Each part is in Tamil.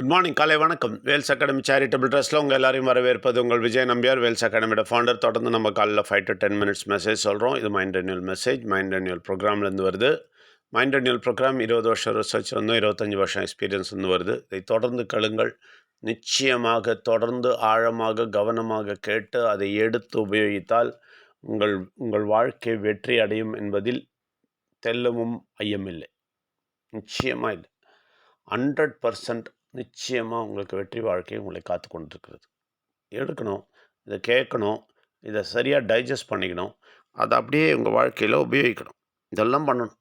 குட் மார்னிங் காலை வணக்கம். வேல்ஸ் அகாடமி சேரிட்டபிள் ட்ரஸ்ட்டில் உங்கள் எல்லாரையும் வரவேற்பது உங்கள் விஜய் நம்பியார் வேல்ஸ் அகாடமியோட ஃபவுண்டர் தொடர்ந்து நம்ம காலையில் five to ten minutes message சொல்கிறோம் இது mind renewal message mind renewal ப்ரோக்ராம்லேருந்து வருது. மைண்ட் ரெனியூல் ப்ரோக்ராம் இருபது வருஷம் ரிசர்ச் இருந்தும் இருபத்தஞ்சி வருஷம் எக்ஸ்பீரியன்ஸ் வந்து வருது. இதை தொடர்ந்து கழுங்கள் நிச்சயமாக தொடர்ந்து ஆழமாக கவனமாக கேட்டு அதை எடுத்து உபயோகித்தால் உங்கள் உங்கள் வாழ்க்கை வெற்றி அடையும் என்பதில் தெல்லமும் ஐயமில்லை. நிச்சயமாக இல்லை ஹண்ட்ரட் பர்சன்ட் நிச்சயமாக உங்களுக்கு வெற்றி வாழ்க்கை உங்களை காத்து கொண்டிருக்கிறது. எடுக்கணும் இதை கேட்கணும் இதை சரியாக டைஜஸ்ட் பண்ணிக்கணும் அதை அப்படியே உங்கள் வாழ்க்கையில் உபயோகிக்கணும். இதெல்லாம் பண்ணணும்.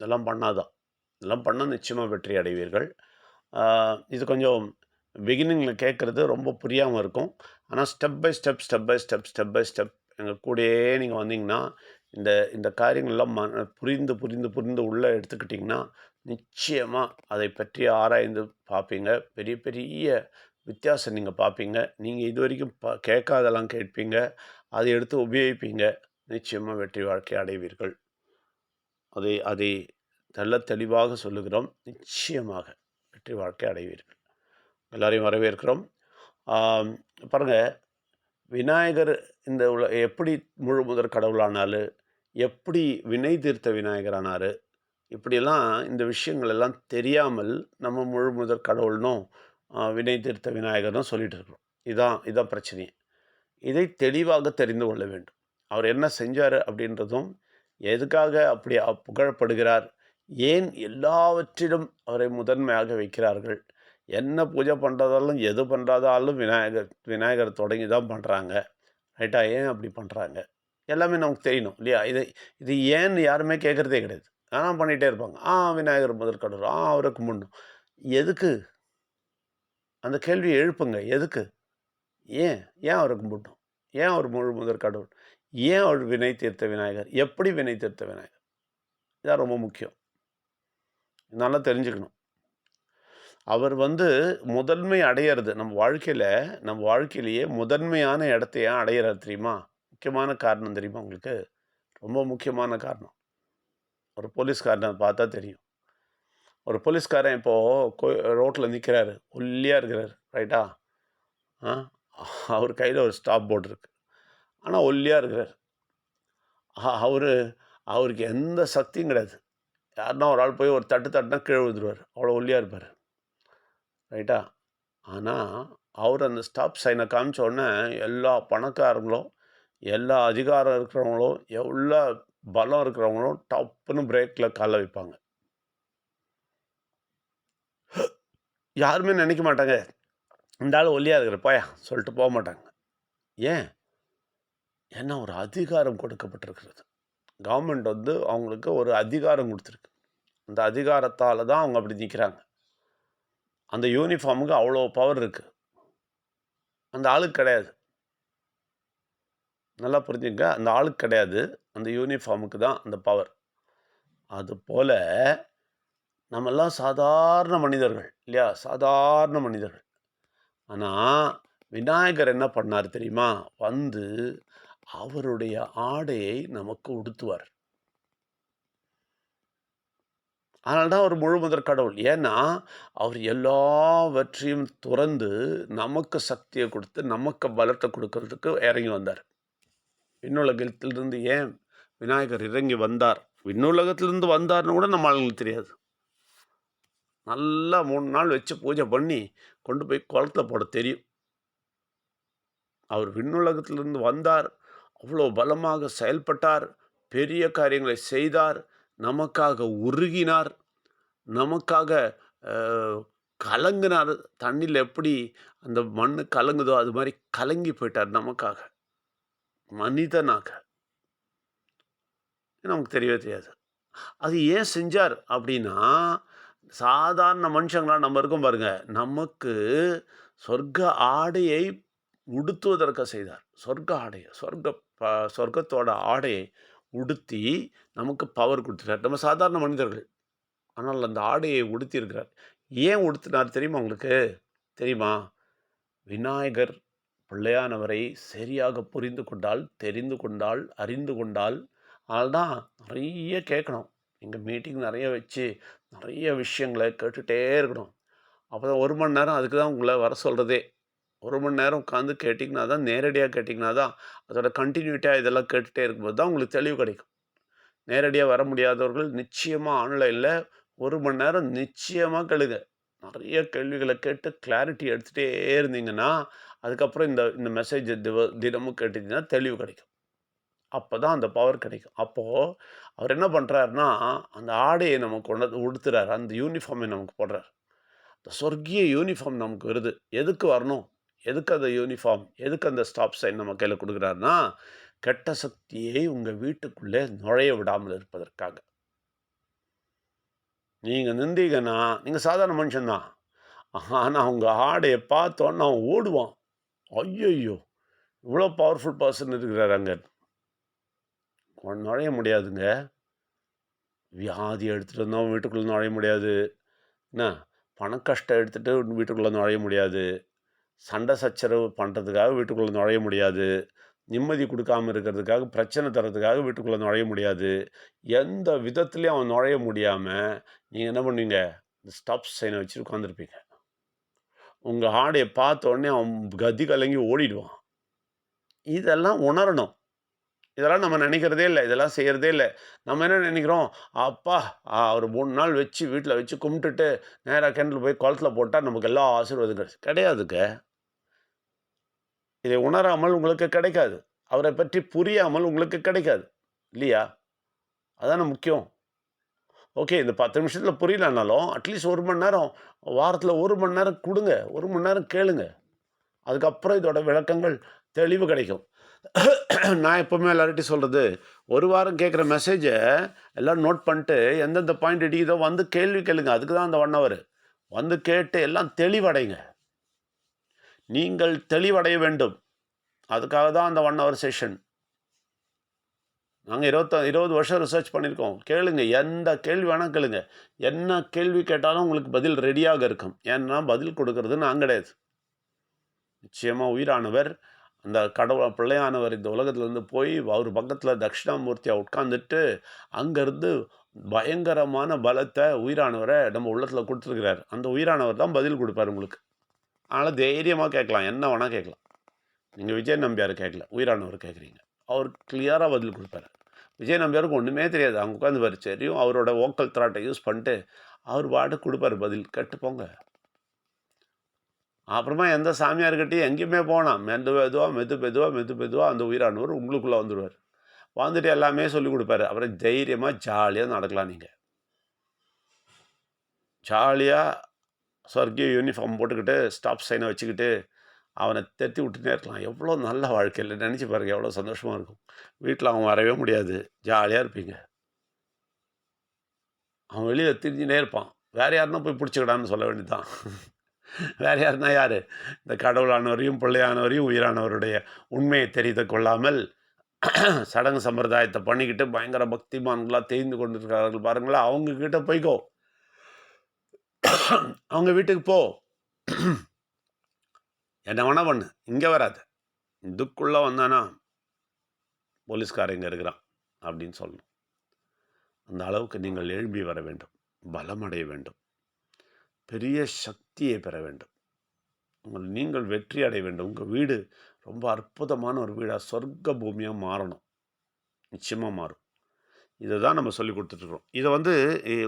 இதெல்லாம் பண்ணாதான். இதெல்லாம் பண்ணால் நிச்சயமாக வெற்றி அடைவீர்கள். இது கொஞ்சம் பிகினிங்கில் கேட்குறது ரொம்ப புரியாமல் இருக்கும். ஆனால் step by step step by step step by step எங்கள் கூடயே நீங்கள் வந்தீங்கன்னா இந்த இந்த காரியங்கள்லாம் ம புரிந்து புரிந்து புரிந்து உள்ளே எடுத்துக்கிட்டிங்கன்னா நிச்சயமாக அதை பற்றி ஆராய்ந்து பார்ப்பீங்க. பெரிய பெரிய வித்தியாசம் நீங்கள் பார்ப்பீங்க. நீங்கள் இது வரைக்கும் ப கேட்காதெல்லாம் கேட்பீங்க. அதை எடுத்து உபயோகிப்பீங்க. நிச்சயமாக வெற்றி வாழ்க்கை அடைவீர்கள். அதை அதை நல்ல தெளிவாக சொல்லுகிறோம். நிச்சயமாக வெற்றி வாழ்க்கை அடைவீர்கள். எல்லாரையும் வரவேற்கிறோம். பாருங்கள் விநாயகர் இந்த உல எப்படி முழு முதற் கடவுளானாலும் எப்படி வினை தீர்த்த விநாயகரானார்? இப்படியெல்லாம் இந்த விஷயங்கள் எல்லாம் தெரியாமல் நம்ம முழு முதற் கடவுள்னும் வினை தீர்த்த விநாயகர்னும் சொல்லிட்டு இருக்கிறோம். இதான் இதான் பிரச்சனையே. இதை தெளிவாக தெரிந்து கொள்ள வேண்டும். அவர் என்ன செஞ்சார் அப்படின்றதும் எதுக்காக அப்படி புகழப்படுகிறார் ஏன் எல்லாவற்றிலும் அவரை முதன்மையாக வைக்கிறார்கள் என்ன பூஜை பண்ணுறதாலும் எது பண்ணுறதாலும் விநாயகர் விநாயகர் தொடங்கி தான் பண்ணுறாங்க ரைட்டாக ஏன் அப்படி பண்ணுறாங்க எல்லாமே நமக்கு தெரியணும் இல்லையா? இதை இது ஏன்னு யாருமே கேட்குறதே கிடையாது. ஆனால் பண்ணிகிட்டே இருப்பாங்க. ஆ விநாயகர் முதல் கடவுள். ஆ அவரை கும்பிடணும். எதுக்கு? அந்த கேள்வியை எழுப்புங்க. எதுக்கு? ஏன்? ஏன் அவரை கும்பிடணும்? ஏன் அவர் முழு முதற் கடவுள்? ஏன் அவர் வினை தீர்த்த விநாயகர்? எப்படி வினை தீர்த்த விநாயகர்? இதான் ரொம்ப முக்கியம். நல்லா தெரிஞ்சுக்கணும். அவர் வந்து முதன்மை அடையிறது. நம்ம வாழ்க்கையில் நம்ம வாழ்க்கையிலேயே முதன்மையான இடத்த ஏன் அடையிறாரு தெரியுமா? முக்கியமான காரணம் தெரியுமா உங்களுக்கு? ரொம்ப முக்கியமான காரணம். ஒரு போலீஸ்காரனை பார்த்தா தெரியும். ஒரு போலீஸ்காரன் இப்போது கோ ரோட்டில் நிற்கிறாரு ஒல்லியாக இருக்கிறார். ரைட்டா? ஆ? அவர் கையில் ஒரு ஸ்டாப் போர்டு இருக்குது ஆனால் ஒல்லியாக இருக்கிறார். அவர் அவருக்கு எந்த சக்தியும் கிடையாது. யாருன்னா ஒரு ஆள் போய் ஒரு தட்டு தட்டுனா கீழே விழுந்துருவார். அவ்வளோ ஒல்லியாக இருப்பார். ரைட்டா? ஆனால் அவர் அந்த ஸ்டாப் சைனை காமிச்ச உடனே எல்லா பணக்காரங்களும் எல்லா அதிகாரம் இருக்கிறவங்களும் எவ்வளோ பலம் இருக்கிறவங்களும் டப்புன்னு பிரேக்கில் காலை வைப்பாங்க. யாருமே நினைக்க மாட்டாங்க. இந்த ஆள் ஒல்லியாக இருக்கிற பாயா சொல்லிட்டு போக மாட்டாங்க. ஏன்? ஏன்னா ஒரு அதிகாரம் கொடுக்கப்பட்டிருக்கிறது. கவர்மெண்ட் வந்து அவங்களுக்கு ஒரு அதிகாரம் கொடுத்துருக்கு. அந்த அதிகாரத்தால் தான் அவங்க அப்படி நிற்கிறாங்க அந்த யூனிஃபார்முக்கு அவ்வளோ பவர் இருக்குது அந்த ஆளுக்கு கிடையாது. நல்லா புரிஞ்சுங்க அந்த ஆளுக்கு கிடையாது. அந்த யூனிஃபார்முக்கு தான் அந்த பவர் அது போல் நம்மெல்லாம் சாதாரண மனிதர்கள் இல்லையா? சாதாரண மனிதர்கள். ஆனால் விநாயகர் என்ன பண்ணார் தெரியுமா? வந்து அவருடைய ஆடையை நமக்கு உடுத்துவார். அதனால தான் அவர் முழு முதற் கடவுள். ஏன்னா அவர் எல்லாவற்றையும் துறந்து நமக்கு சக்தியை கொடுத்து நமக்கு பலத்தை கொடுக்கறதுக்கு இறங்கி வந்தார். விண்ணுலகத்திலிருந்து ஏன் விநாயகர் இறங்கி வந்தார்? விண்ணுலகத்திலிருந்து வந்தார்னு கூட நம்ம ஆளுங்களுக்கு தெரியாது. நல்லா மூணு நாள் வச்சு பூஜை பண்ணி கொண்டு போய் குளத்த போட தெரியும். அவர் விண்ணுலகத்திலிருந்து வந்தார். அவ்வளோ பலமாக செயல்பட்டார். பெரிய காரியங்களை செய்தார். நமக்காக உருகினார். நமக்காக கலங்கினார். தண்ணியில் எப்படி அந்த மண் கலங்குதோ அது மாதிரி கலங்கி போயிட்டார் நமக்காக. மனிதனாக. நமக்கு தெரியவே தெரியாது. அது ஏன் செஞ்சார் அப்படின்னா சாதாரண மனுஷங்களா நம்ம இருக்கோம் பாருங்கள் நமக்கு சொர்க்க ஆடையை உடுத்துவதற்க செய்தார். சொர்க்க ஆடையை சொர்க்க ப- சொர்க்கத்தோட ஆடையை உடுத்தி நமக்கு பவர் கொடுத்துட்டார். நம்ம சாதாரண மனிதர்கள். ஆனால் அந்த ஆடையை உடுத்தியிருக்கிறார். ஏன் உடுத்தினார் தெரியுமா உங்களுக்கு? தெரியுமா? விநாயகர் பிள்ளையானவரை சரியாக புரிந்து கொண்டால் தெரிந்து கொண்டால் அறிந்து கொண்டால் அதனால்தான் நிறைய கேட்கணும். எங்கள் மீட்டிங் நிறைய வச்சு நிறைய விஷயங்களை கேட்டுகிட்டே இருக்கணும். அப்போ தான் ஒரு மணி நேரம் அதுக்கு தான் உங்களை வர சொல்கிறதே ஒரு மணி நேரம் உட்காந்து கேட்டிங்கன்னா தான் நேரடியாக கேட்டிங்கன்னா தான் அதோட கண்டினியூட்டியாக இதெல்லாம் கேட்டுகிட்டே இருக்கும்போது தான் உங்களுக்கு தெளிவு கிடைக்கும். நேரடியாக வர முடியாதவர்கள் நிச்சயமாக ஆன்லைனில் ஒரு மணி நேரம் நிச்சயமாக கேளுங்க. நிறைய கேள்விகளை கேட்டு கிளாரிட்டி எடுத்துகிட்டே இருந்தீங்கன்னா அதுக்கப்புறம் இந்த இந்த மெசேஜ் திவ தினமும் கேட்டிங்கன்னா தெளிவு கிடைக்கும். அப்போ தான் அந்த பவர் கிடைக்கும். அப்போது அவர் என்ன பண்ணுறாருன்னா அந்த ஆடையை நமக்கு கொண்டு வந்து உடுத்துறாரு. அந்த யூனிஃபார்மை நமக்கு போடுறாரு. அந்த சொர்க்கிய யூனிஃபார்ம் நமக்கு வருது. எதுக்கு வரணும்? எதுக்கு அந்த யூனிஃபார்ம் எதுக்கு அந்த ஸ்டாப் சைன் நம்ம கையில் கொடுக்குறாருன்னா கெட்ட சக்தியை உங்கள் வீட்டுக்குள்ளே நுழைய விடாமல் இருப்பதற்காக. நீங்கள் நிந்தீங்கன்னா நீங்கள் சாதாரண மனுஷன்தான் ஆனால் உங்கள் ஆடையை பார்த்தோன்னா அவன் ஓடுவான். ஐயோ இவ்வளோ பவர்ஃபுல் பர்சன் இருக்கிறார் அங்கே. நுழைய முடியாதுங்க. வியாதி எடுத்துகிட்டு வந்தால் வீட்டுக்குள்ளே நுழைய முடியாது. என்ன? பண கஷ்டம் எடுத்துகிட்டு வீட்டுக்குள்ளே நுழைய முடியாது. சண்டை சச்சரவு பண்ணுறதுக்காக வீட்டுக்குள்ளே நுழைய முடியாது. நிம்மதி கொடுக்காம இருக்கிறதுக்காக பிரச்சனை தரதுக்காக வீட்டுக்குள்ளே நுழைய முடியாது. எந்த விதத்துலேயும் அவன் நுழைய முடியாமல் நீங்கள் என்ன பண்ணுவீங்க? இந்த ஸ்டப் சைனை வச்சு உட்காந்துருப்பீங்க உங்கள் ஆடையை பார்த்த உடனே அவன் கதி கலங்கி ஓடிடுவான். இதெல்லாம் உணரணும். இதெல்லாம் நம்ம நினைக்கிறதே இல்லை. இதெல்லாம் செய்கிறதே இல்லை. நம்ம என்ன நினைக்கிறோம்? அப்பா ஒரு மூணு நாள் வச்சு வீட்டில் வச்சு கும்பிட்டுட்டு நேராக கிணறு போய் குளத்தில் போட்டால் நமக்கு எல்லா ஆசீர்வாதம் கிடையாது கிடையாதுங்க. இதை உணராமல் உங்களுக்கு கிடைக்காது. அவரை பற்றி புரியாமல் உங்களுக்கு கிடைக்காது. இல்லையா? அதான முக்கியம். ஓகே இந்த பத்து நிமிஷத்தில் புரியலனாலும் அட்லீஸ்ட் ஒரு மணி நேரம் வாரத்தில் ஒரு மணி நேரம் கொடுங்க. ஒரு மணி நேரம் கேளுங்க. அதுக்கப்புறம் இதோட விளக்கங்கள் தெளிவு கிடைக்கும். நான் எப்போவுமே எல்லார்ட்டையும் சொல்கிறது ஒரு வாரம் கேட்குற மெசேஜை எல்லாம் நோட் பண்ணிட்டு எந்தெந்த பாயிண்ட் இடிக்குதோ வந்து கேள்வி கேளுங்க. அதுக்கு தான் அந்த ஒன் ஹவர் வந்து கேட்டு எல்லாம் தெளிவடைங்க. நீங்கள் தெளிவடைய வேண்டும். அதுக்காக தான் அந்த ஒன் ஹவர் செஷன் நாங்கள் இருபத்த இருபது வருஷம் ரிசர்ச் பண்ணியிருக்கோம். கேளுங்க எந்த கேள்வி வேணால் கேளுங்க. என்ன கேள்வி கேட்டாலும் உங்களுக்கு பதில் ரெடியாக இருக்கும். ஏன்னா பதில் கொடுக்கறது நான் கிடையாது. நிச்சயமாக உயிரானவர் அந்த கடவுள் பிள்ளையானவர் இந்த உலகத்துலேருந்து போய் அவர் பக்கத்தில் தட்சிணாமூர்த்தியாக உட்காந்துட்டு அங்கேருந்து பயங்கரமான பலத்தை உயிரானவரை நம்ம உள்ளத்தில் கொடுத்துருக்கிறார். அந்த உயிரானவர் தான் பதில் கொடுப்பார் உங்களுக்கு. அதனால் தைரியமாக கேட்கலாம். என்ன வேணால் கேட்கலாம். நீங்கள் விஜய் நம்பியார் கேட்கல. உயிரானவர் கேட்குறீங்க. அவர் கிளியராக பதில் கொடுப்பாரு. விஜய் நம்பியாருக்கு ஒன்றுமே தெரியாது. அவங்க உட்காந்து வர சரியும் அவரோட ஓக்கல் திராட்டை யூஸ் பண்ணிட்டு அவர் பாட்டு கொடுப்பார் பதில். கேட்டு போங்க. அப்புறமா எந்த சாமியார்கிட்டையும் எங்கேயுமே போனால் மெது மெதுவாக மெது மெதுவாக மெது மெதுவாக அந்த உயிரானவர் உங்களுக்குள்ளே வந்துடுவார் வந்துட்டு எல்லாமே சொல்லி கொடுப்பாரு. அப்புறம் தைரியமாக ஜாலியாக நடக்கலாம் நீங்கள் ஜாலியாக சொர்க்கிய யூனிஃபார்ம் போட்டுக்கிட்டு ஸ்டாப் சைனை வச்சுக்கிட்டு அவனை தட்டி விட்டுனே இருக்கலாம். எவ்வளோ நல்ல வாழ்க்கையில் நினச்சி பாருங்கள் எவ்வளோ சந்தோஷமாக இருக்கும். வீட்டில் அவன் வரவே முடியாது. ஜாலியாக இருப்பீங்க. அவன் வெளியில் திரிஞ்சுனே இருப்பான். வேறு யாருன்னா போய் பிடிச்சிக்கிடான்னு சொல்ல வேண்டியதான் வேறு யாருன்னா யார்? இந்த கடவுளானவரையும் பிள்ளையானவரையும் உயிரானவருடைய உண்மையை தெரிந்து கொள்ளாமல் சடங்கு சம்பிரதாயத்தை பண்ணிக்கிட்டு பயங்கர பக்திமான்களாக தெரிந்து கொண்டிருக்கிறார்கள் பாருங்களா அவங்கக்கிட்ட போய்க்கோ. அவங்க வீட்டுக்கு போ. என்ன வேணா பண்ணு. இங்கே வராது. இதுக்குள்ளே வந்தானா? போலீஸ்காரன் இங்கே இருக்கிறான் அப்படின்னு சொல்லணும். அந்த அளவுக்கு நீங்கள் எழும்பி வர வேண்டும். பலமடைய வேண்டும். பெரிய சக்தியை பெற வேண்டும். உங்கள் நீங்கள் வெற்றி அடைய வேண்டும். உங்கள் வீடு ரொம்ப அற்புதமான ஒரு வீடாக சொர்க்க பூமியாக மாறணும். நிச்சயமாக மாறும். இதை தான் நம்ம சொல்லி கொடுத்துட்ருக்குறோம். இதை வந்து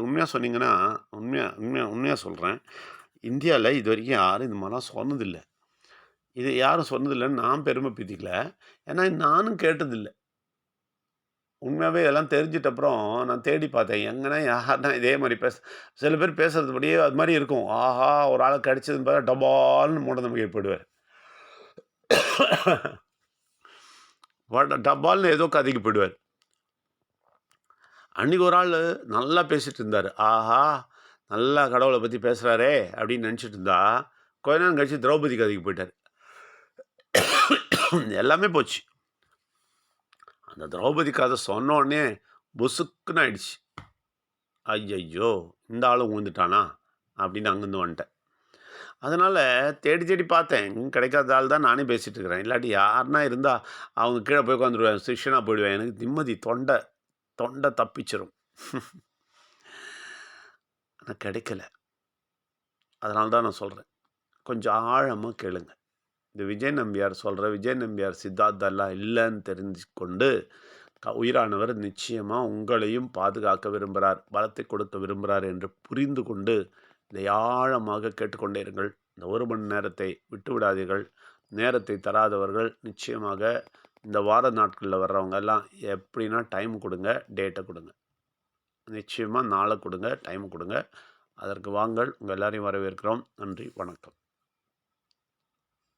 உண்மையாக சொன்னீங்கன்னா உண்மையாக உண்மையாக உண்மையாக சொல்கிறேன் இந்தியாவில் இது வரைக்கும் யாரும் இந்த மாதிரிலாம் சொன்னதில்லை. இது யாரும் சொன்னதில்லைன்னு நான் பெருமை பீத்திக்கல. ஏன்னா நானும் கேட்டதில்லை. உண்மையாகவே இதெல்லாம் தெரிஞ்சிட்ட அப்புறம் நான் தேடி பார்த்தேன். எங்கன்னா யாருன்னா இதே மாதிரி பேச சில பேர் பேசுகிறதுபடியே அது மாதிரி இருக்கும். ஆஹா ஒரு ஆளை கடிச்சதுன்னு பார்த்தா டபால்னு மூட நம்பிக்கை போயிடுவார். டபால்னு ஏதோ கதைக்கு போயிடுவார். அன்றைக்கி ஒரு ஆள் நல்லா பேசிகிட்டு இருந்தார். ஆஹா நல்லா கடவுளை பற்றி பேசுகிறாரே அப்படின்னு நினச்சிட்டு இருந்தா கொஞ்ச நேரம் கழிச்சு திரௌபதி கதைக்கு போயிட்டார். எல்லாமே போச்சு. அந்த திரௌபதி கதை சொன்னோடனே புசுக்குன்னு ஆயிடுச்சு. ஐயையோ இந்த ஆளும் ஊந்துட்டானா அப்படின்னு அங்கேருந்து வந்துட்டேன். அதனால் தேடி தேடி பார்த்தேன். கிடைக்காத ஆள் தான் நானே பேசிகிட்டு இருக்கிறேன். இல்லாட்டி யாருன்னா இருந்தால் அவங்க கீழே போய் உட்காந்துருவேன் சிஷனாக போயிடுவேன் எனக்கு நிம்மதி தொண்டை தொண்டை தப்பிச்சிரும். ஆனால் கிடைக்கல. அதனால தான் நான் சொல்கிறேன் கொஞ்சம் ஆழமாக கேளுங்க. இந்த விஜய் நம்பியார் சொல்கிற விஜய் நம்பியார் சித்தார்த்தெல்லாம் இல்லைன்னு தெரிஞ்சு கொண்டு உயிரானவர் நிச்சயமாக உங்களையும் பாதுகாக்க விரும்புகிறார் பலத்தை கொடுக்க விரும்புகிறார் என்று புரிந்து கொண்டு இதை ஆழமாக கேட்டுக்கொண்டே இருங்கள் இந்த ஒரு மணி நேரத்தை விட்டு விடாதீர்கள் நேரத்தை தராதவர்கள் நிச்சயமாக இந்த வார நாட்களில் வர்றவங்க எல்லாம் எப்படின்னா டைம் கொடுங்க டேட்டை கொடுங்க. நிச்சயமாக நாளை கொடுங்க டைம் கொடுங்க. அதற்கு வாங்கள். உங்கள் எல்லாரையும் வரவேற்கிறோம். நன்றி வணக்கம்.